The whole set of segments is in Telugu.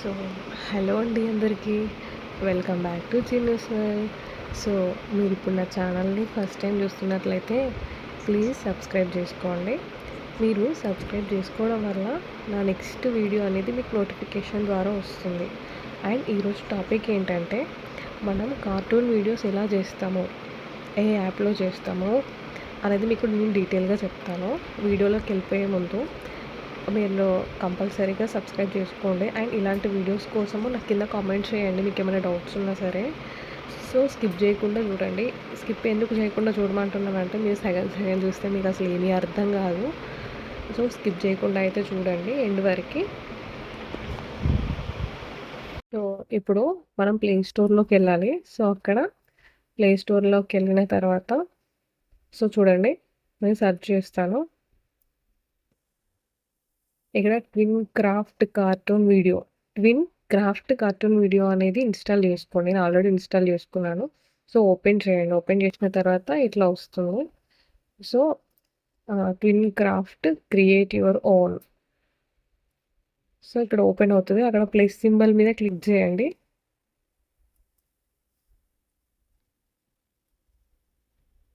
సో హలో అండి అందరికీ. Welcome back to Chinnus so మీరు ఇప్పుడు నా ఛానల్ని ఫస్ట్ టైం చూస్తున్నట్లయితే ప్లీజ్ సబ్స్క్రైబ్ చేసుకోండి. మీరు సబ్స్క్రైబ్ చేసుకోవడం వల్ల నా నెక్స్ట్ వీడియో అనేది మీకు నోటిఫికేషన్ ద్వారా వస్తుంది. అండ్ ఈరోజు టాపిక్ ఏంటంటే మనం కార్టూన్ వీడియోస్ ఎలా చేస్తామో? ఏ యాప్లో చేస్తామో? అనేది మీకు నేను డీటెయిల్గా చెప్తాను. వీడియోలోకి వెళ్ళిపోయే ముందు మీరు కంపల్సరీగా సబ్స్క్రైబ్ చేసుకోండి. అండ్ ఇలాంటి వీడియోస్ కోసము నాకు కింద కామెంట్ చేయండి. మీకు ఏమైనా డౌట్స్ ఉన్నా సరే. సో స్కిప్ చేయకుండా చూడండి. స్కిప్ ఎందుకు చేయకుండా చూడమంటున్నానంటే మీరు సెకండ్ సెకండ్ చూస్తే మీకు అసలు ఏమీ అర్థం కాదు. సో స్కిప్ చేయకుండా అయితే చూడండి. ఎండ్ వరకు. సో ఇప్పుడు మనం ప్లే స్టోర్లోకి వెళ్ళాలి. సో అక్కడ ప్లే స్టోర్లోకి వెళ్ళిన తర్వాత సో చూడండి. నేను సెర్చ్ చేస్తాను. ఇక్కడ twin craft cartoon video twin craft cartoon video అనేది ఇన్స్టాల్ చేసుకోండి. నేను ఆల్రెడీ ఇన్స్టాల్ చేసుకున్నాను. సో ఓపెన్ చేయండి. ఓపెన్ చేసిన తర్వాత ఇట్లా వస్తుంది. So twin craft create your own so ఇక్కడ ఓపెన్ అవుతుంది. అక్కడ ప్లస్ సింబల్ మీద క్లిక్ చేయండి.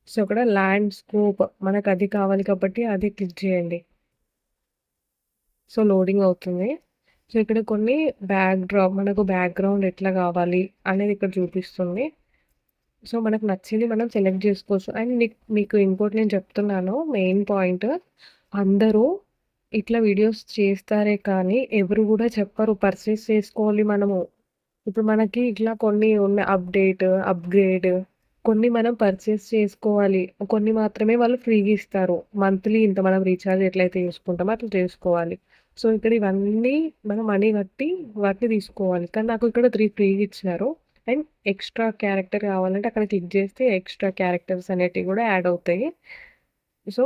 సో ఇక్కడ ల్యాండ్ స్కోప్ మనకు అది కావాలి కాబట్టి అది క్లిక్ చేయండి. సో లోడింగ్ అవుతుంది. సో ఇక్కడ కొన్ని బ్యాక్ డ్రాప్ మనకు బ్యాక్గ్రౌండ్ ఎట్లా కావాలి అనేది ఇక్కడ చూపిస్తుంది. సో మనకు నచ్చింది మనం సెలెక్ట్ చేసుకోవచ్చు. అండ్ నీకు మీకు ఇంకోటి నేను చెప్తున్నాను మెయిన్ పాయింట్ అందరూ ఇట్లా వీడియోస్ చేస్తారే కానీ ఎవరు కూడా చెప్పరు పర్చేస్ చేసుకోవాలి మనము. ఇప్పుడు మనకి ఇట్లా కొన్ని ఉన్న అప్డేట్ అప్గ్రేడ్ కొన్ని మనం పర్చేస్ చేసుకోవాలి. కొన్ని మాత్రమే వాళ్ళు ఫ్రీగా ఇస్తారు. మంత్లీ ఇంత మనం రీఛార్జ్ ఎట్లయితే చేసుకుంటామో అట్లా చేసుకోవాలి. సో ఇక్కడ ఇవన్నీ మనం మనీ కట్టి వాటిని తీసుకోవాలి. కానీ నాకు ఇక్కడ త్రీ ఫ్రీగా ఇచ్చినారు అండ్ ఎక్స్ట్రా క్యారెక్టర్ కావాలంటే అక్కడ క్లిక్ చేస్తే ఎక్స్ట్రా క్యారెక్టర్స్ అనేటివి కూడా యాడ్ అవుతాయి. సో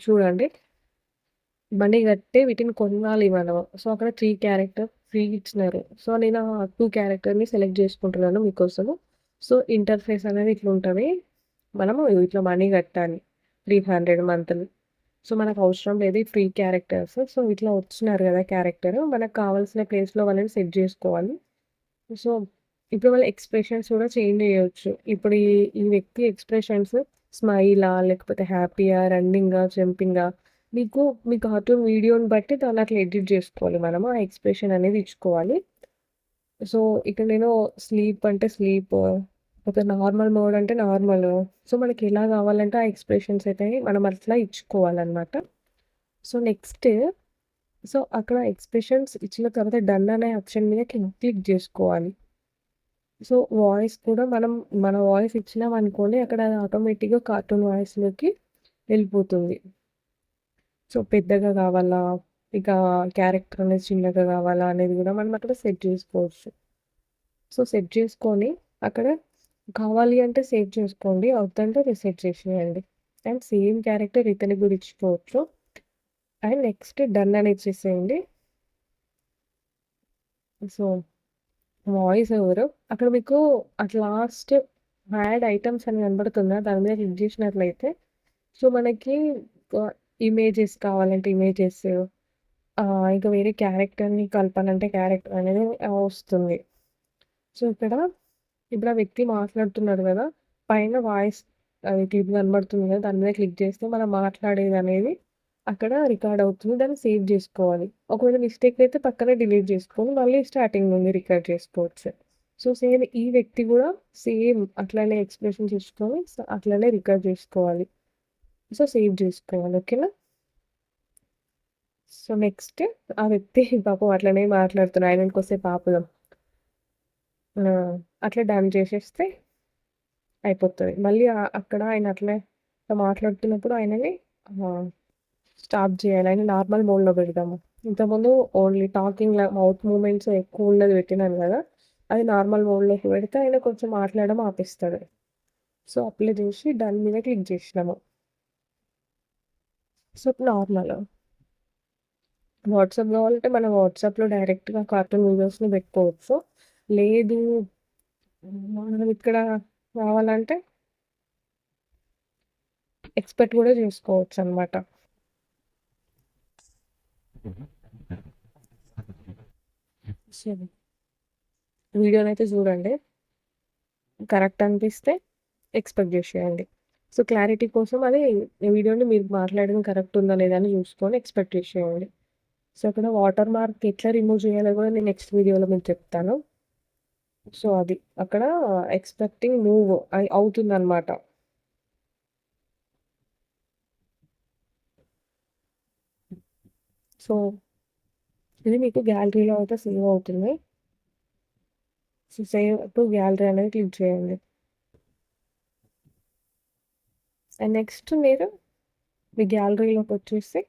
చూడండి. మనీ కట్టే వీటిని కొనాలి మనం. సో అక్కడ త్రీ క్యారెక్టర్ ఫ్రీ ఇచ్చినారు. సో నేను ఆ టూ క్యారెక్టర్ని సెలెక్ట్ చేసుకుంటున్నాను మీకోసము. సో ఇంటర్ఫేస్ అనేది ఇట్లా ఉంటుంది మనము ఇట్లా మనీ కట్టాలి. Three hundred monthly. సో మనకు అవసరం లేదు ఫ్రీ క్యారెక్టర్స్. సో ఇట్లా వచ్చినారు కదా క్యారెక్టర్. మనకు కావాల్సిన ప్లేస్లో వాళ్ళని సెట్ చేసుకోవాలి. సో ఇప్పుడు వాళ్ళ ఎక్స్ప్రెషన్స్ కూడా చేంజ్ చేయవచ్చు ఇప్పుడు ఈ ఈ వ్యక్తి ఎక్స్ప్రెషన్స్ స్మైలా లేకపోతే హ్యాపీయా రన్నింగా జంపింగా మీకు మీ కార్టూన్ వీడియోని బట్టి దాన్ని అట్లా ఎడిట్ చేసుకోవాలి మనము. ఆ ఎక్స్ప్రెషన్ అనేది ఇచ్చుకోవాలి. సో ఇక్కడ నేను స్లీప్ అంటే స్లీప్ ఒక నార్మల్ మోడ్ అంటే నార్మల్ సో మనకి ఎలా కావాలంటే ఆ ఎక్స్ప్రెషన్స్ అయితే మనం అట్లా ఇచ్చుకోవాలన్నమాట. సో నెక్స్ట్ సో అక్కడ ఎక్స్ప్రెషన్స్ ఇచ్చిన తర్వాత డన్ అనే ఆప్షన్ మీద క్లిక్ చేసుకోవాలి. సో వాయిస్ కూడా మనం మన వాయిస్ ఇచ్చినాం అనుకోండి అక్కడ ఆటోమేటిక్గా కార్టూన్ వాయిస్లోకి వెళ్ళిపోతుంది. సో పెద్దగా కావాలా? ఇక క్యారెక్టర్ అనేది చిన్నగా కావాలా అనేది కూడా మనం అక్కడ సెట్ చేసుకోవచ్చు. సో సెట్ చేసుకొని అక్కడ కావాలి అంటే సేవ్ చేసుకోండి అవుతుంటే రిసెట్ చేసేయండి. అండ్ సేమ్ క్యారెక్టర్ ఇతని కూడా అండ్ నెక్స్ట్ డన్ అనేది ఇచ్చేసేయండి సో వాయిస్ ఎవరు? అక్కడ మీకు అట్ లాస్ట్ యాడ్ ఐటమ్స్ అని కనబడుతుందా దాని మీద క్లిక్ చేసినట్లయితే. సో మనకి ఇమేజెస్ కావాలంటే ఇమేజెస్ ఇంకా వేరే క్యారెక్టర్ని కలపాలంటే క్యారెక్టర్ అనేది వస్తుంది. సో ఇక్కడ ఇప్పుడు ఆ వ్యక్తి మాట్లాడుతున్నాడు కదా పైన వాయిస్ అది క్లిప్ కనబడుతుంది కదా దాని మీద క్లిక్ చేస్తే మనం మాట్లాడేది అనేది అక్కడ రికార్డ్ అవుతుంది దాన్ని సేవ్ చేసుకోవాలి. ఒకవేళ మిస్టేక్ అయితే పక్కనే డిలీట్ చేసుకొని మళ్ళీ స్టార్టింగ్ నుండి రికార్డ్ చేసుకోవచ్చు. సో సేమ్ ఈ వ్యక్తి కూడా సేమ్ అట్లనే ఎక్స్ప్రెషన్ చేసుకొని అట్లనే రికార్డ్ చేసుకోవాలి. సో సేవ్ చేసుకోవాలి ఓకేనా? సో నెక్స్ట్ ఆ వ్యక్తి పాపం అట్లనే మాట్లాడుతున్నాడు ఆయనకి వస్తే పాపదం అట్లా డన్ చేసేస్తే అయిపోతుంది. మళ్ళీ అక్కడ ఆయన అట్లే మాట్లాడుతున్నప్పుడు ఆయనని స్టాప్ చేయాలి. ఆయన నార్మల్ మోడ్లో పెడదాము. ఇంతకుముందు ఓన్లీ టాకింగ్ మౌత్ మూమెంట్స్ ఎక్కువ ఉన్నది పెట్టినాను కదా అది నార్మల్ మోడ్లోకి పెడితే ఆయన కొంచెం మాట్లాడడం ఆపిస్తాడు. సో అప్లై చేసి డన్ మీద క్లిక్ చేసినాము. సో నార్మల్ వాట్సాప్ కావాలంటే మనం వాట్సాప్లో డైరెక్ట్గా కార్టూన్ వీడియోస్ని పెట్టుకోవచ్చు. లేదు మనం ఇక్కడ కావాలంటే ఎక్స్పెక్ట్ కూడా చేసుకోవచ్చు అనమాట వీడియోని వీడియోనైతే చూడండి. కరెక్ట్ అనిపిస్తే ఎక్స్‌పెక్ట్ చేసేయండి సో, క్లారిటీ కోసం అది వీడియోని మీరు మాట్లాడడం కరెక్ట్ ఉందా లేదా అని చూసుకొని ఎక్స్‌పెక్ట్ చేసేయండి. సో, అక్కడ వాటర్ మార్క్ ఎట్లా రిమూవ్ చేయాలో కూడా నేను నెక్స్ట్ వీడియోలో మీకు చెప్తాను. సో, అది. అక్కడ ఎక్స్‌పెక్టింగ్ మూవ్ అవుతుంది అవుతుందనమాట. సో, ఇది మీకు గ్యాలరీలో అయితే సేవ్ అవుతుంది. సో, సేవ్ టు గ్యాలరీ అనేది క్లిక్ చేయండి. అండ్ నెక్స్ట్ మీరు మీ గ్యాలరీలోకొచ్చేసి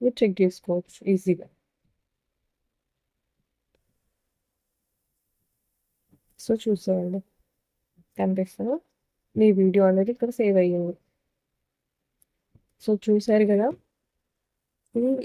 మీరు చెక్ చేసుకోవచ్చు ఈజీగా. సో, చూసేయండి. కనిపిస్తుందా? మీ వీడియో అనేది ఇక్కడ సేవ్ అయ్యింది. సో, చూసారు కదా hmm,